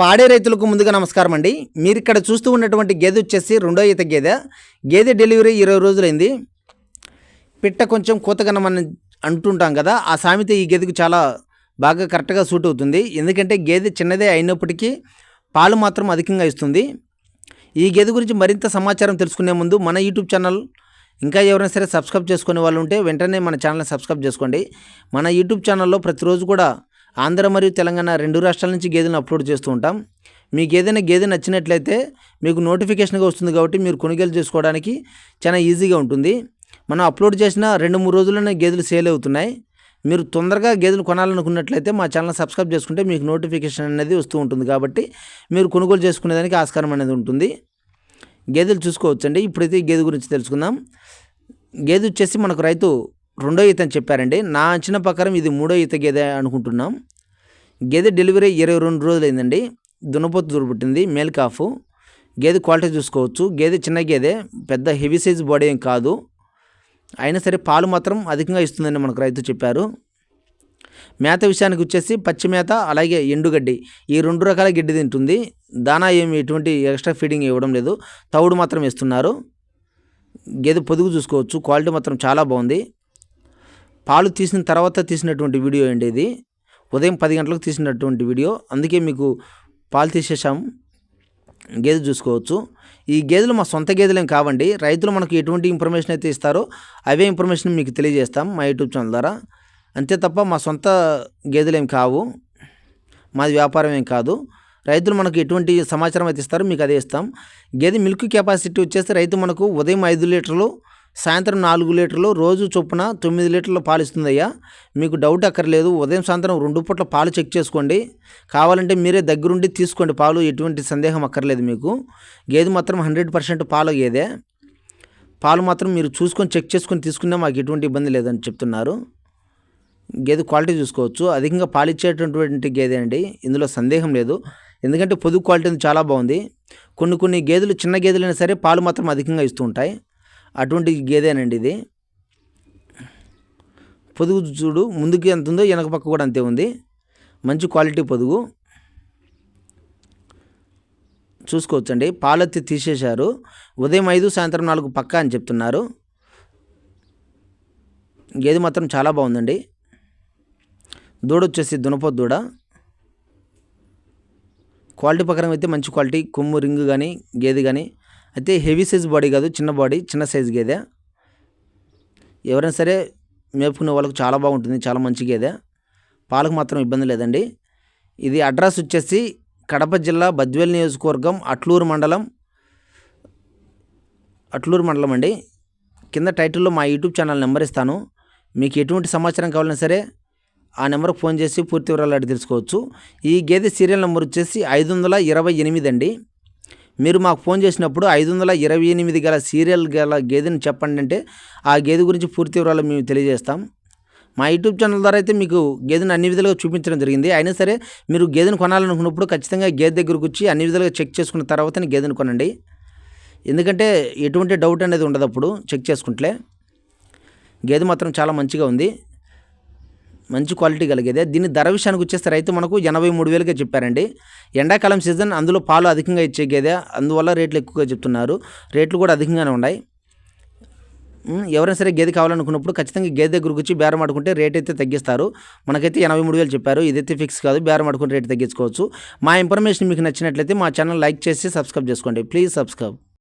పాడే రైతులకు ముందుగా నమస్కారం అండి. మీరు ఇక్కడ చూస్తూ ఉన్నటువంటి గేదె వచ్చేసి రెండో ఈత గేదె. గేదె డెలివరీ ఇరవై రోజులైంది. పిట్ట కొంచెం కూతగనమని అంటుంటాం కదా ఆ సామెత ఈ గేదెకు చాలా బాగా కరెక్ట్గా సూట్ అవుతుంది. ఎందుకంటే గేదె చిన్నదే అయినప్పటికీ పాలు మాత్రం అధికంగా ఇస్తుంది. ఈ గేదె గురించి మరింత సమాచారం తెలుసుకునే ముందు మన యూట్యూబ్ ఛానల్ ఇంకా ఎవరైనా సరే సబ్స్క్రైబ్ చేసుకునే వాళ్ళు ఉంటే వెంటనే మన ఛానల్ని సబ్స్క్రైబ్ చేసుకోండి. మన యూట్యూబ్ ఛానల్లో ప్రతిరోజు కూడా ఆంధ్ర మరియు తెలంగాణ రెండు రాష్ట్రాల నుంచి గేదెలను అప్లోడ్ చేస్తూ ఉంటాం. మీకు ఏదైనా గేదె నచ్చినట్లయితే మీకు నోటిఫికేషన్గా వస్తుంది కాబట్టి మీరు కొనుగోలు చేసుకోవడానికి చాలా ఈజీగా ఉంటుంది. మనం అప్లోడ్ చేసిన రెండు మూడు రోజుల్లోనే గేదెలు సేల్ అవుతున్నాయి. మీరు తొందరగా గేదెలు కొనాలనుకున్నట్లయితే మా ఛానల్ సబ్స్క్రైబ్ చేసుకుంటే మీకు నోటిఫికేషన్ అనేది వస్తూ ఉంటుంది కాబట్టి మీరు కొనుగోలు చేసుకునేదానికి ఆస్కారం అనేది ఉంటుంది. గేదెలు చూసుకోవచ్చండి. ఇప్పుడైతే గేదె గురించి తెలుసుకుందాం. గేదె వచ్చేసి మనకు రైతు రెండో ఈత అని చెప్పారండి. నా అంచనా ప్రకారం ఇది మూడో ఈత గేదె అనుకుంటున్నాం. గేదె డెలివరీ ఇరవై రెండు రోజులు అయిందండి దున్నపోతు దూరబుట్టింది మేల్ కాఫ్. గేదె క్వాలిటీ చూసుకోవచ్చు. గేదె చిన్న గేదె పెద్ద హెవీ సైజ్ బాడీ ఏం కాదు. అయినా సరే పాలు మాత్రం అధికంగా ఇస్తుందని మనకు రైతు చెప్పారు. మేత విషయానికి వచ్చేసి పచ్చి మేత అలాగే ఎండుగడ్డి ఈ రెండు రకాల గడ్డి తింటుంది. దానా ఏమి ఎటువంటి ఎక్స్ట్రా ఫీడింగ్ ఇవ్వడం లేదు. తవుడు మాత్రం ఇస్తున్నారు గేదె పొదుగు చూసుకోవచ్చు. క్వాలిటీ మాత్రం చాలా బాగుంది. పాలు తీసిన తర్వాత తీసినటువంటి వీడియో అండి ఇది. ఉదయం పది గంటలకు తీసినటువంటి వీడియో. అందుకే మీకు పాలు తీసేసాం గేదె చూసుకోవచ్చు. ఈ గేదెలు మా సొంత గేదెలేం కావండి. రైతులు మనకు ఎటువంటి ఇన్ఫర్మేషన్ అయితే ఇస్తారో అవే ఇన్ఫర్మేషన్ మీకు తెలియజేస్తాం మా యూట్యూబ్ ఛానల్ ద్వారా. అంతే తప్ప మా సొంత గేదెలేం కావు. మాది వ్యాపారం ఏం కాదు. రైతులు మనకు ఎటువంటి సమాచారం అయితే ఇస్తారో మీకు అదే ఇస్తాం. గేదె మిల్క్ కెపాసిటీ వచ్చేసి రైతు మనకు ఉదయం ఐదు లీటర్లు సాయంత్రం నాలుగు లీటర్లు రోజు చొప్పున తొమ్మిది లీటర్లు పాలు ఇస్తుందయ్యా. మీకు డౌట్ అక్కర్లేదు. ఉదయం సాయంత్రం రెండు పూట్ల పాలు చెక్ చేసుకోండి. కావాలంటే మీరే దగ్గరుండి తీసుకోండి పాలు. ఎటువంటి సందేహం అక్కర్లేదు మీకు. గేదె మాత్రం హండ్రెడ్ పర్సెంట్ పాలు గేదే పాలు మాత్రం మీరు చూసుకొని చెక్ చేసుకొని తీసుకున్నా మాకు ఎటువంటి ఇబ్బంది లేదని చెప్తున్నారు. గేదె క్వాలిటీ చూసుకోవచ్చు. అధికంగా పాలిచ్చేటటువంటి గేదె అండి. ఇందులో సందేహం లేదు. ఎందుకంటే పొదుగు క్వాలిటీ చాలా బాగుంది. కొన్ని కొన్ని గేదెలు చిన్న గేదెలైనా సరే పాలు మాత్రం అధికంగా ఇస్తూ ఉంటాయి. అటువంటి గేదేనండి ఇది. పొదుగు చూడు ముందుకి ఎంత ఉందో వెనక పక్క కూడా అంతే ఉంది. మంచి క్వాలిటీ పొదుగు. చూసుకోవచ్చండి. పాలెత్తి తీసేశారు. ఉదయం ఐదు సాయంత్రం నాలుగు పక్క అని చెప్తున్నారు. గేదె మాత్రం చాలా బాగుందండి. దూడ వచ్చేసి దునపోతు దూడ. క్వాలిటీ ప్రకారం అయితే మంచి క్వాలిటీ. కొమ్ము రింగ్ కానీ గేదె కానీ అయితే హెవీ సైజ్ బాడీ కాదు చిన్న బాడీ చిన్న సైజ్ గేదె. ఎవరైనా సరే మేపుకునే వాళ్ళకు చాలా బాగుంటుంది చాలా మంచి గేదె. పాలకు మాత్రం ఇబ్బంది లేదండి. ఇది అడ్రస్ వచ్చేసి కడప జిల్లా బద్వేల్ నియోజకవర్గం అట్లూరు మండలం అట్లూరు మండలం అండి. కింద టైటిల్లో మా యూట్యూబ్ ఛానల్ నెంబర్ ఇస్తాను. మీకు ఎటువంటి సమాచారం కావాలన్నా సరే ఆ నెంబర్కి ఫోన్ చేసి పూర్తి వివరాలు అడిగి తెలుసుకోవచ్చు. ఈ గేదె సీరియల్ నెంబర్ వచ్చేసి ఐదు వందల ఇరవై ఎనిమిది అండి. మీరు మాకు ఫోన్ చేసినప్పుడు ఐదు వందల ఇరవై ఎనిమిది గల సీరియల్ గల గేదెని చెప్పండి అంటే ఆ గేదె గురించి పూర్తి వివరాలు మేము తెలియజేస్తాం. మా యూట్యూబ్ ఛానల్ ద్వారా అయితే మీకు గేదెను అన్ని విధాలుగా చూపించడం జరిగింది. అయినా సరే మీరు గేదెను కొనాలనుకున్నప్పుడు ఖచ్చితంగా గేదె దగ్గరకు వచ్చి అన్ని విధాలుగా చెక్ చేసుకున్న తర్వాతనే గేదెను కొనండి. ఎందుకంటే ఎటువంటి డౌట్ అనేది ఉండదు అప్పుడు చెక్ చేసుకుంటే గేదె మాత్రం చాలా మంచిగా ఉంది. మంచి క్వాలిటీ కలిగేదే. దీని ధర విషయానికి వచ్చేస్తే రైతు మనకు ఎనభై మూడు వేలుగా చెప్పారండి. ఎండాకాలం సీజన్ అందులో పాలు అధికంగా ఇచ్చే గేదె అందువల్ల రేట్లు ఎక్కువగా చెప్తున్నారు. రేట్లు కూడా అధికంగానే ఉన్నాయి. ఎవరైనా సరే గేదె కావాలనుకున్నప్పుడు ఖచ్చితంగా గేదె దగ్గరకు వచ్చి బేరం ఆడుకుంటే రేట్ అయితే తగ్గిస్తారు. మనకైతే ఎనభై మూడు వేలు చెప్పారు. ఇదైతే ఫిక్స్ కాదు. బేరం ఆడుకుని రేట్ తగ్గించుకోవచ్చు. మా ఇన్ఫర్మేషన్ మీకు నచ్చినట్లయితే మా ఛానల్ లైక్ చేసి సబ్స్క్రైబ్ చేసుకోండి. Please subscribe.